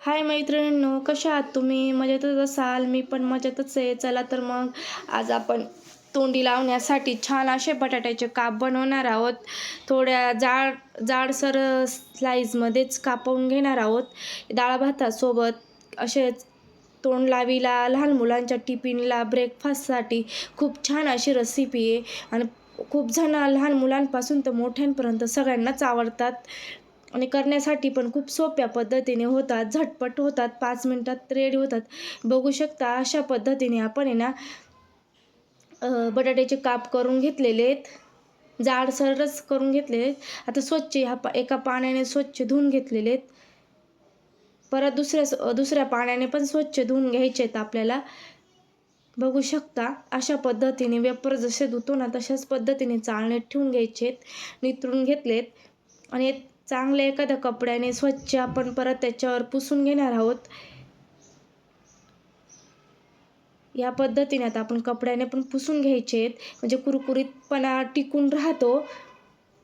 हाय मैत्रिणींनो कशा आहात तुम्ही? मजेतच असाल? मी पण मजेतच आहे. चला तर मग आज आपण तोंडी लावण्यासाठी छान असे बटाट्याचे काप बनवणार आहोत. थोड्या जाड जाडसर स्लाईजमध्येच कापवून घेणार आहोत. डाळ भातासोबत असे तोंड लावीला लहान मुलांच्या टिफिनला ब्रेकफास्टसाठी खूप छान अशी रेसिपी आहे. आणि खूप जण लहान मुलांपासून तर मोठ्यांपर्यंत सगळ्यांनाच आवडतात. आणि करण्यासाठी पण खूप सोप्या पद्धतीने होतात झटपट होतात पाच मिनटात रेडी होतात. बघू शकता अशा पद्धतीने आपण आहे ना बटाट्याचे काप करून घेतलेले आहेत. जाडसरच करून घेतलेले आहेत. आता स्वच्छ ह्या पा एका पाण्याने स्वच्छ धुवून घेतलेले आहेत. परत दुसऱ्या दुसऱ्या पाण्याने पण स्वच्छ धुवून घ्यायचे आहेत आपल्याला. बघू शकता अशा पद्धतीने वेपर जसे धुतो ना तशाच पद्धतीने चाळणीत ठेवून घ्यायचे आहेत. नितरून घेतलेत. आणि चांगल्या एखाद्या कपड्याने स्वच्छ आपण परत त्याच्यावर पुसून घेणार आहोत. या पद्धतीने आता आपण कपड्याने पण पुसून घ्यायचे आहेत. म्हणजे कुरकुरीतपणा टिकून राहतो.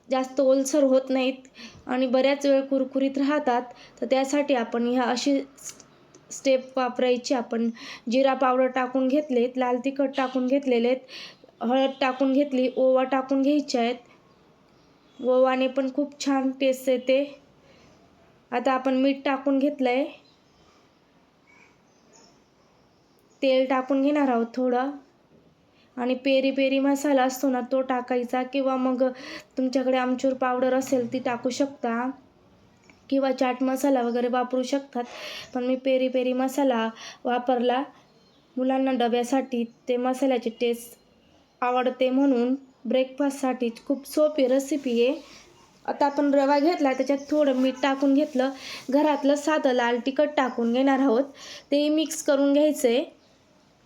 जास्त ओलसर होत नाहीत आणि बऱ्याच वेळ कुरकुरीत राहतात. तर त्यासाठी आपण ह्या अशी स्टेप वापरायची. आपण जिरा पावडर टाकून घेतलेत लाल तिखट टाकून घेतलेले आहेत हळद टाकून घेतली ओवा टाकून घ्यायचे आहेत. ओवाने पण खूप छान टेस्ट येते आता आपण मीठ टाकून घेतलं आहे तेल टाकून घेणार आहोत थोडं. आणि पेरी पेरी मसाला असतो ना तो टाकायचा किंवा मग तुमच्याकडे आमचूर पावडर असेल ती टाकू शकता. किंवा चाट मसाला वगैरे वापरू शकतात. पण मी पेरी पेरी मसाला वापरला. मुलांना डब्यासाठी ते मसाल्याची टेस्ट आवडते म्हणून. ब्रेकफास्टसाठी खूप सोपी रेसिपी आहे. आता आपण रवा घेतला त्याच्यात थोडं मीठ टाकून घेतलं. घरातलं साधं लाल तिखट टाकून घेणार आहोत. ते मिक्स करून घ्यायचं. आहे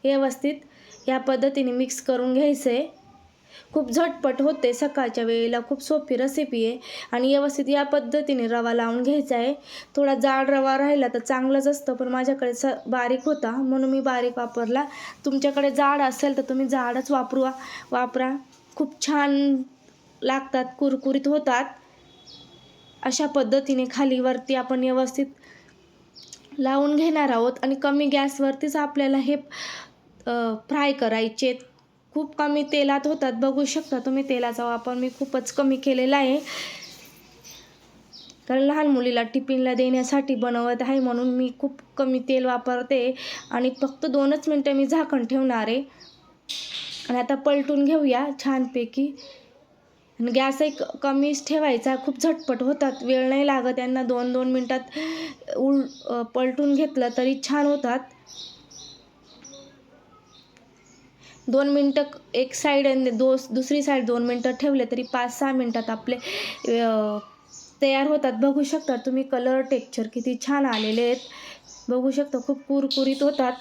व्यवस्थित. या पद्धतीने मिक्स करून घ्यायचं. आहे खूप झटपट होते सकाळच्या वेळेला. खूप सोपी रेसिपी आहे. आणि व्यवस्थित या पद्धतीने रवा लावून घ्यायचा आहे. थोडा जाड रवा राहिला तर चांगलंच असतं पण माझ्याकडे स बारीक होता. म्हणून मी बारीक वापरला. तुमच्याकडे जाड असेल तर तुम्ही जाडच वापरू वापरा. खूप छान लागतात कुरकुरीत होतात. अशा पद्धतीने खालीवरती आपण व्यवस्थित लावून घेणार आहोत आणि कमी गॅसवरतीच आपल्याला हे फ्राय करायचे. खूप कमी तेलात होतात बघू शकता तुम्ही. तेलाचा वापर मी खूपच कमी केलेला आहे. कारण लहान मुलीला टिफिनला देण्यासाठी बनवत आहे म्हणून मी खूप कमी तेल वापरते आणि फक्त दोनच मिनटं मी झाकण ठेवणार आहे. आणि आता पलटून घेऊया छानपैकी. आणि गॅस एक कमीच ठेवायचा खूप झटपट होतात वेळ नाही लागत यांना दोन दोन मिनटात उल पलटून घेतलं तरी छान होतात. दोन मिनटं एक साईड आणि दो दुसरी साईड दोन मिनटं ठेवले तरी पाच सहा मिनटात आपले तयार होतात. बघू शकता तुम्ही कलर टेक्चर किती छान आलेले आहेत. बघू शकता खूप कुरकुरीत होतात.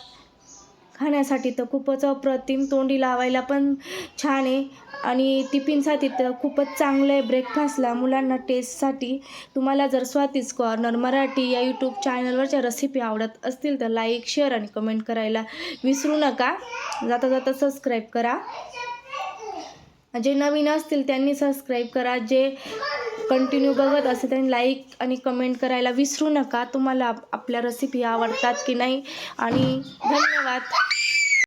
खाण्यासाठी तर खूपच अप्रतिम तोंडी लावायला पण छान आहे. आणि टिफिनसाठी तर खूपच चांगलं आहे ब्रेकफास्टला मुलांना टेस्टसाठी तुम्हाला जर स्वातीच कॉर्नर मराठी या यूट्यूब चॅनलवरच्या रेसिपी आवडत असतील तर लाईक शेअर आणि कमेंट करायला विसरू नका. जाता जाता सबस्क्राईब करा. जे नवीन असतील त्यांनी सबस्क्राईब करा. जे कंटिन्यू बघत असेल त्यांनी लाईक आणि कमेंट करायला विसरू नका. तुम्हाला आपल्या रेसिपी आवडतात की नाही? आणि धन्यवाद.